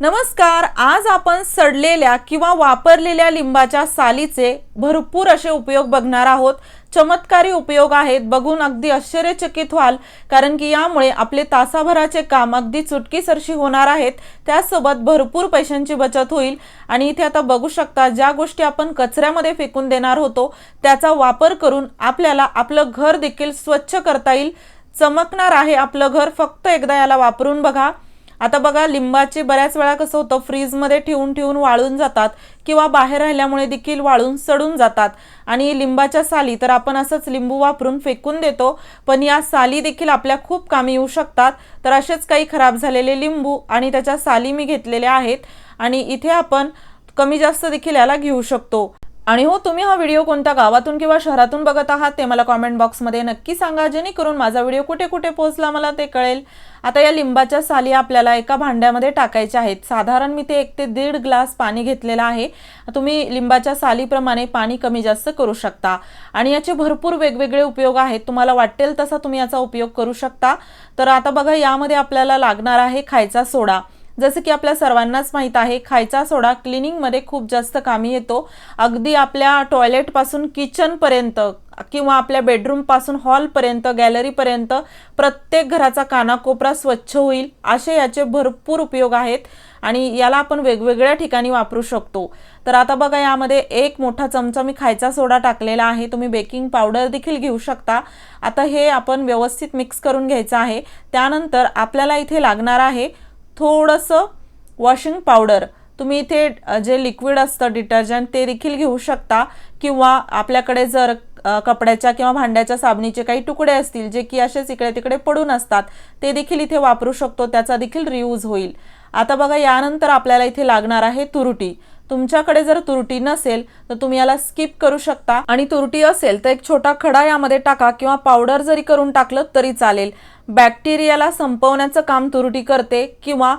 नमस्कार आज आपण सडलेल्या किंवा वापरलेल्या लिंबाच्या सालीचे भरपूर असे उपयोग बघणार आहोत. चमत्कारी उपयोग आहेत. बघून अगदी आश्चर्यचकित व्हाल कारण की यामुळे आपले तासाभराचे काम अगदी चुटकीसरशी होणार आहेत. त्यासोबत भरपूर पैशांची बचत होईल. आणि इथे आता बघू शकता ज्या गोष्टी आपण कचऱ्यामध्ये फेकून देणार होतो त्याचा वापर करून आपल्याला आपलं घर देखील स्वच्छ करता येईल. चमकणार आहे आपलं घर फक्त एकदा याला वापरून बघा. आता बघा लिंबाचे बऱ्याच वेळा कसं होतं फ्रीजमध्ये ठेवून ठेवून वाळून जातात किंवा बाहेर राहिल्यामुळे देखील वाळून सडून जातात. आणि लिंबाच्या साली तर आपण असंच लिंबू वापरून फेकून देतो पण या साली देखील आपल्या खूप कामी येऊ शकतात. तर असेच काही खराब झालेले लिंबू आणि त्याच्या साली मी घेतलेल्या आहेत आणि इथे आपण कमी जास्त देखील याला घेऊ शकतो. आणि हो तुम्ही हा व्हिडिओ कोणत्या गावातून किंवा शहरातून बघत आहात ते मला कॉमेंट बॉक्समध्ये नक्की सांगा जेणेकरून माझा व्हिडिओ कुठे कुठे पोहोचला मला ते कळेल. आता या लिंबाच्या साली आपल्याला एका भांड्यामध्ये टाकायच्या आहेत. साधारण मी ते एक ते दीड ग्लास पाणी घेतलेलं आहे. तुम्ही लिंबाच्या सालीप्रमाणे पाणी कमी जास्त करू शकता. आणि याचे भरपूर वेगवेगळे उपयोग आहेत. तुम्हाला वाटेल तसा तुम्ही याचा उपयोग करू शकता. तर आता बघा यामध्ये आपल्याला लागणार आहे खायचा सोडा. जसं की आपल्या सर्वांनाच माहीत आहे खायचा सोडा क्लिनिंगमध्ये खूप जास्त कामी येतो. अगदी आपल्या टॉयलेटपासून किचनपर्यंत किंवा आपल्या बेडरूमपासून हॉलपर्यंत गॅलरीपर्यंत प्रत्येक घराचा कानाकोपरा स्वच्छ होईल असे याचे भरपूर उपयोग आहेत आणि याला आपण वेगवेगळ्या ठिकाणी वापरू शकतो. तर आता बघा यामध्ये एक मोठा चमचा मी खायचा सोडा टाकलेला आहे. तुम्ही बेकिंग पावडर देखील घेऊ शकता. आता हे आपण व्यवस्थित मिक्स करून घ्यायचं आहे. त्यानंतर आपल्याला इथे लागणार आहे थोडंसं वॉशिंग पावडर तुम्ही इथे जे लिक्विड असतं डिटर्जंट ते देखील घेऊ शकता. किंवा आपल्याकडे जर कपड्याच्या किंवा भांड्याच्या साबणीचे काही तुकडे असतील जे की असेच इकडे तिकडे पडून असतात ते देखील इथे वापरू शकतो. त्याचा देखील रियूज होईल. आता बघा यानंतर आपल्याला इथे लागणार आहे तुरटी. तुमच्याकडे जर तुरटी नसेल तर तुम्ही याला स्किप करू शकता. आणि तुरटी असेल तर एक छोटा खडा यामध्ये टाका किंवा पावडर जरी करून टाकलं तरी चालेल. बॅक्टेरियाला संपवण्याचं काम तुरटी करते किंवा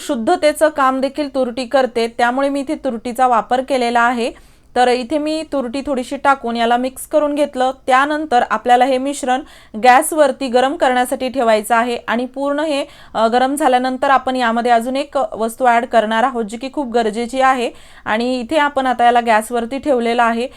शुद्धतेचं काम देखील तुरटी करते. त्यामुळे मी इथे तुरटीचा वापर केलेला आहे. तर इथे मी तुरटी थोडीशी टाकून याला मिक्स करून घेतलं. त्यानंतर आपल्याला हे मिश्रण गॅसवरती गरम करण्यासाठी ठेवायचं आहे आणि पूर्ण हे गरम झाल्यानंतर आपण यामध्ये अजून एक वस्तू ॲड करणार आहोत जी की खूप गरजेची आहे. आणि इथे आपण आता याला गॅसवरती ठेवलेलं आहे.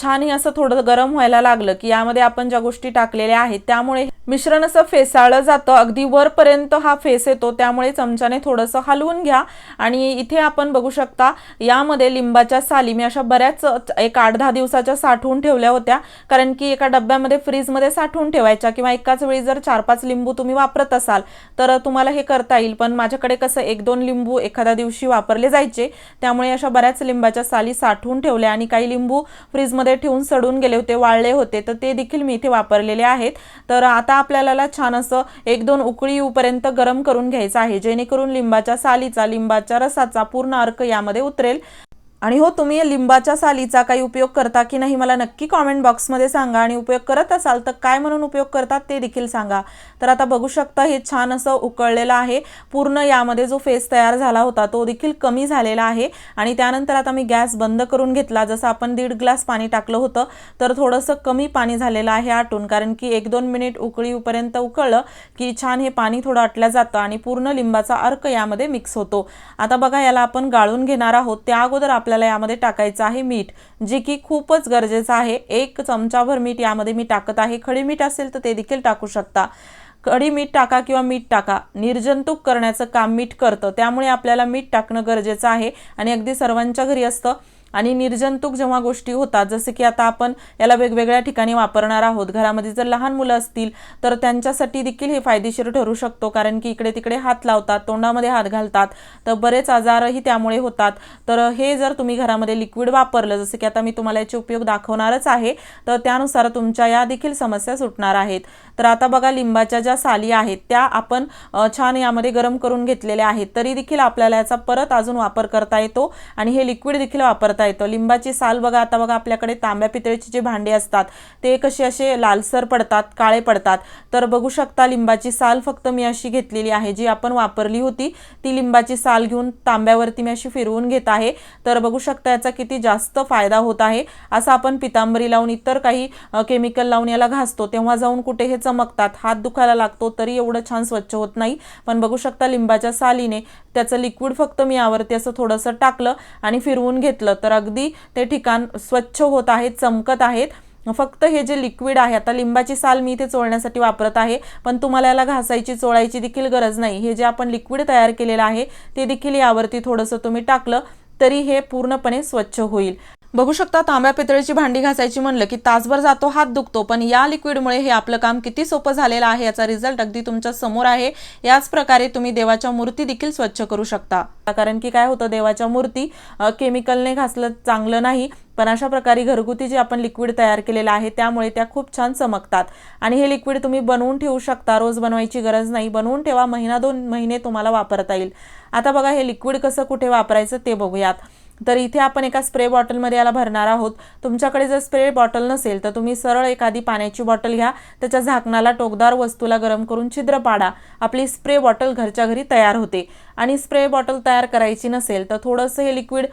छान हे असं थोडं गरम व्हायला लागलं की यामध्ये आपण ज्या गोष्टी टाकलेल्या आहेत त्यामुळे मिश्रण असं फेसाळलं जातं. अगदी वरपर्यंत हा फेस येतो. त्यामुळे चमच्याने थोडंसं हलवून घ्या. आणि इथे आपण बघू शकता यामध्ये लिंबाच्या साली मी अशा बऱ्याच एक आठ दहा दिवसाच्या साठवून ठेवल्या होत्या. कारण की एका डब्यामध्ये फ्रीजमध्ये साठवून ठेवायच्या किंवा एकाच वेळी जर चार पाच लिंबू तुम्ही वापरत असाल तर तुम्हाला हे करता येईल. पण माझ्याकडे कसं एक दोन लिंबू एखाद्या दिवशी वापरले जायचे. त्यामुळे अशा बऱ्याच लिंबाच्या साली साठवून ठेवल्या आणि काही लिंबू फ्रीजमध्ये ठेवून सडून गेले होते वाळले होते. तर ते देखील मी इथे वापरलेले आहेत. तर आता आपल्याला छान असं एक दोन उकळी येऊपर्यंत गरम करून घ्यायचं आहे जेणेकरून लिंबाच्या सालीचा लिंबाच्या रसाचा पूर्ण अर्क यामध्ये उतरेल. आणि हो तुम्ही लिंबाच्या सालीचा काही उपयोग करता की नाही मला नक्की कॉमेंट बॉक्समध्ये सांगा. आणि उपयोग करत असाल तर काय म्हणून उपयोग करतात ते देखील सांगा. तर आता बघू शकता हे छान असं उकळलेलं आहे. पूर्ण यामध्ये जो फेस तयार झाला होता तो देखील कमी झालेला आहे. आणि त्यानंतर आता मी गॅस बंद करून घेतला. जसं आपण दीड ग्लास पाणी टाकलं होतं तर थोडंसं कमी पाणी झालेलं आहे आटून कारण की एक दोन मिनिट उकळीपर्यंत उकळलं की छान हे पाणी थोडं आटलं जातं आणि पूर्ण लिंबाचा अर्क यामध्ये मिक्स होतो. आता बघा याला आपण गाळून घेणार आहोत. त्या अगोदर आपल्या आपल्याला यामध्ये टाकायचं आहे मीठ जे की खूपच गरजेचं आहे. एक चमचाभर मीठ यामध्ये मी टाकत आहे. खडी मीठ असेल तर ते देखील टाकू शकता. कढी मीठ टाका किंवा मीठ टाका. निर्जंतुक करण्याचं काम मीठ करतं. त्यामुळे आपल्याला मीठ टाकणं गरजेचं आहे आणि अगदी सर्वांच्या घरी असतं. आणि निर्जंतुक जेव्हा गोष्टी होतात जसे की आता आपण याला वेगवेगळ्या ठिकाणी वापरणार आहोत घरामध्ये जर लहान मुलं असतील तर त्यांच्यासाठी देखील हे फायदेशीर ठरू शकतो. कारण की इकडे तिकडे हात लावतात तोंडामध्ये हात घालतात तर बरेच आजारही त्यामुळे होतात. तर हे जर तुम्ही घरामध्ये लिक्विड वापरलं जसं की आता मी तुम्हाला याचे उपयोग दाखवणारच आहे तर त्यानुसार तुमच्या या देखील समस्या सुटणार आहेत. तर आता बघा लिंबाच्या ज्या साली आहेत त्या आपण छान यामध्ये गरम करून घेतलेल्या आहेत. तरी देखील आपल्याला याचा परत अजून वापर करता येतो आणि हे लिक्विड देखील वापरता करता येतं. लिंबाची साल बघा आता बघा आपल्याकडे तांब्या पितळेचे जे भांडी असतात ते कसे असे लालसर पडतात काळे पडतात. तर बघू शकता लिंबाची साल फक्त मी अशी घेतलेली आहे जी आपण वापरली होती. ती लिंबाची साल घेऊन तांब्यावरती मी अशी फिरवून घेत आहे. तर बघू शकता याचा किती जास्त फायदा होत आहे. असं आपण पितांबरी लावून इतर काही केमिकल लावून याला घासतो. तेव्हा जाऊन कुठे हे चमकतात हात दुखायला लागतो तरी एवढं छान स्वच्छ होत नाही. पण बघू शकता लिंबाच्या सालीने त्याचं लिक्विड फक्त मी यावरती असं थोडंसं टाकलं आणि फिरवून घेतलं. तर अगदी ते ठिकाण स्वच्छ होत आहेत चमकत आहेत. फक्त हे जे लिक्विड आहे आता लिंबाची साल मी इथे चोळण्यासाठी वापरत आहे पण तुम्हाला याला घासायची चोळायची देखील गरज नाही. हे जे आपण लिक्विड तयार केलेलं आहे ते देखील यावरती थोडंसं तुम्ही टाकलं तरी हे पूर्णपणे स्वच्छ होईल. बघू शकता तांब्या पितळेची भांडी घासायची म्हणलं की तासभर जातो हात दुखतो पण या लिक्विडमुळे हे आपलं काम किती सोपं झालेलं आहे याचा रिझल्ट अगदी तुमच्यासमोर आहे. याच प्रकारे तुम्ही देवाच्या मूर्ती देखील स्वच्छ करू शकता. कारण की काय होतं देवाच्या मूर्ती केमिकलने घासलं चांगलं नाही पण अशा प्रकारे घरगुती जे आपण लिक्विड तयार केलेलं आहे त्यामुळे त्या खूप छान चमकतात. आणि हे लिक्विड तुम्ही बनवून ठेवू शकता रोज बनवायची गरज नाही. बनवून ठेवा महिना दोन महिने तुम्हाला वापरता येईल. आता बघा हे लिक्विड कसं कुठे वापरायचं ते बघूयात. तर इथे आपण एका स्प्रे बॉटलमध्ये याला भरणार आहोत. तुमच्याकडे जर स्प्रे बॉटल नसेल तर तुम्ही सरळ एखादी पाण्याची बॉटल घ्या. त्याच्या झाकणाला टोकदार वस्तूला गरम करून छिद्र पाडा. आपली स्प्रे बॉटल घरच्या घरी तयार होते. आणि स्प्रे बॉटल तयार करायची नसेल तर थोडंसं हे लिक्विड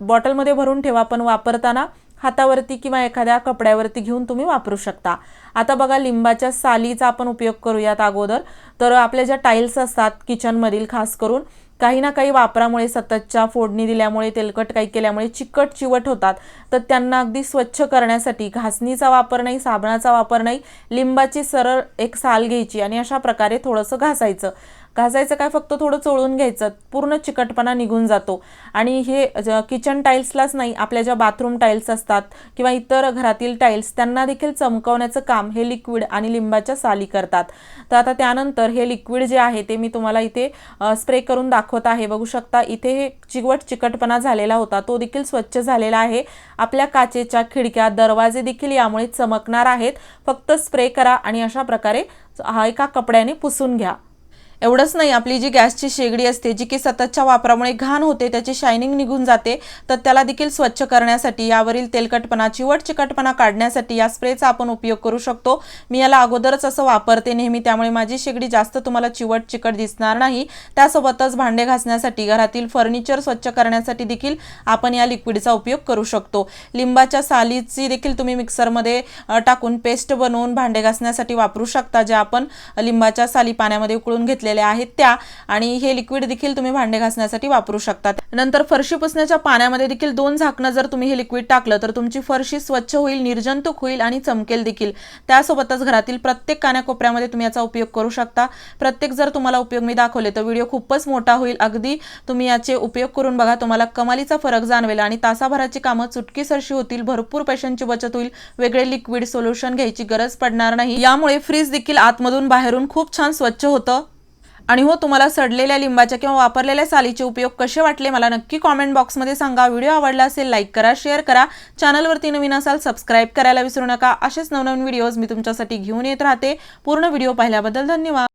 बॉटलमध्ये भरून ठेवा. पण वापरताना हातावरती किंवा एखाद्या कपड्यावरती घेऊन तुम्ही वापरू शकता. आता बघा लिंबाच्या सालीचा आपण उपयोग करूयात अगोदर. तर आपल्या ज्या टाईल्स असतात किचनमधील खास करून काही ना काही वापरामुळे सततच्या फोडणी दिल्यामुळे तेलकट काही केल्यामुळे चिकट चिवट होतात. तर त्यांना अगदी स्वच्छ करण्यासाठी घासणीचा वापर नाही साबणाचा वापर नाही लिंबाची सरळ एक साल घ्यायची आणि अशा प्रकारे थोडंसं घासायचं. घासायचं काय फक्त थोडं चोळून घ्यायचं पूर्ण चिकटपणा निघून जातो. आणि हे ज- किचन टाईल्सलाच नाही आपल्या ज्या बाथरूम टाईल्स असतात किंवा इतर घरातील टाईल्स त्यांना देखील चमकवण्याचं काम हे लिक्विड आणि लिंबाच्या साली करतात. तर आता त्यानंतर हे लिक्विड जे आहे ते मी तुम्हाला इथे स्प्रे करून दाखवत आहे. बघू शकता इथे हे चिकवट चिकटपणा झालेला होता. तो देखील स्वच्छ झालेला आहे. आपल्या काचेच्या खिडक्या दरवाजे देखील यामुळे चमकणार आहेत. फक्त स्प्रे करा आणि अशा प्रकारे हा एका कपड्याने पुसून घ्या. एवढंच नाही आपली जी गॅसची शेगडी असते जी की सततच्या वापरामुळे घाण होते त्याची शायनिंग निघून जाते तर त्याला देखील स्वच्छ करण्यासाठी यावरील तेलकटपणा चिवट चिकटपणा काढण्यासाठी या स्प्रेचा आपण उपयोग करू शकतो. मी याला अगोदरच असं वापरते नेहमी त्यामुळे माझी शेगडी जास्त तुम्हाला चिवट चिकट दिसणार नाही. त्यासोबतच भांडे घासण्यासाठी घरातील फर्निचर स्वच्छ करण्यासाठी देखील आपण या लिक्विडचा उपयोग करू शकतो. लिंबाच्या सालीची देखील तुम्ही मिक्सरमध्ये टाकून पेस्ट बनवून भांडे घासण्यासाठी वापरू शकता जे आपण लिंबाच्या साली पाण्यामध्ये उकळून घेतले घेतलेल्या आहेत त्या आणि हे लिक्विड देखील तुम्ही भांडे घासण्यासाठी वापरू शकता नंतर फरशी पुसण्याच्या पाण्यामध्ये देखील दोन झाकणं जर तुम्ही हे लिक्विड टाकलं तर तुमची फरशी स्वच्छ होईल निर्जंतुक होईल आणि चमकेल देखील. त्यासोबतच घरातील प्रत्येक कानाकोपऱ्यामध्ये तुम्ही याचा उपयोग करू शकता. प्रत्येक जर तुम्हाला उपयोग मी दाखवले तर व्हिडिओ खूपच मोठा होईल. अगदी तुम्ही याचे उपयोग करून बघा तुम्हाला कमालीचा फरक जाणवेल आणि तासाभराची कामं चुटकीसरशी होतील भरपूर पैशांची बचत होईल. वेगळे लिक्विड सोल्युशन घ्यायची गरज पडणार नाही. यामुळे फ्रीज देखील आतमधून बाहेरून खूप छान स्वच्छ होतं. आणि हो तुम्हाला सडलेल्या लिंबाच्या किंवा वापरलेल्या सालीचे उपयोग कसे वाटले मला नक्की कॉमेंट बॉक्समध्ये सांगा. व्हिडिओ आवडला असेल लाईक करा शेअर करा. चॅनलवरती नवीन असाल सबस्क्राईब करायला विसरू नका. असेच नवनवीन व्हिडिओज मी तुमच्यासाठी घेऊन येत राहते. पूर्ण व्हिडिओ पाहिल्याबद्दल धन्यवाद.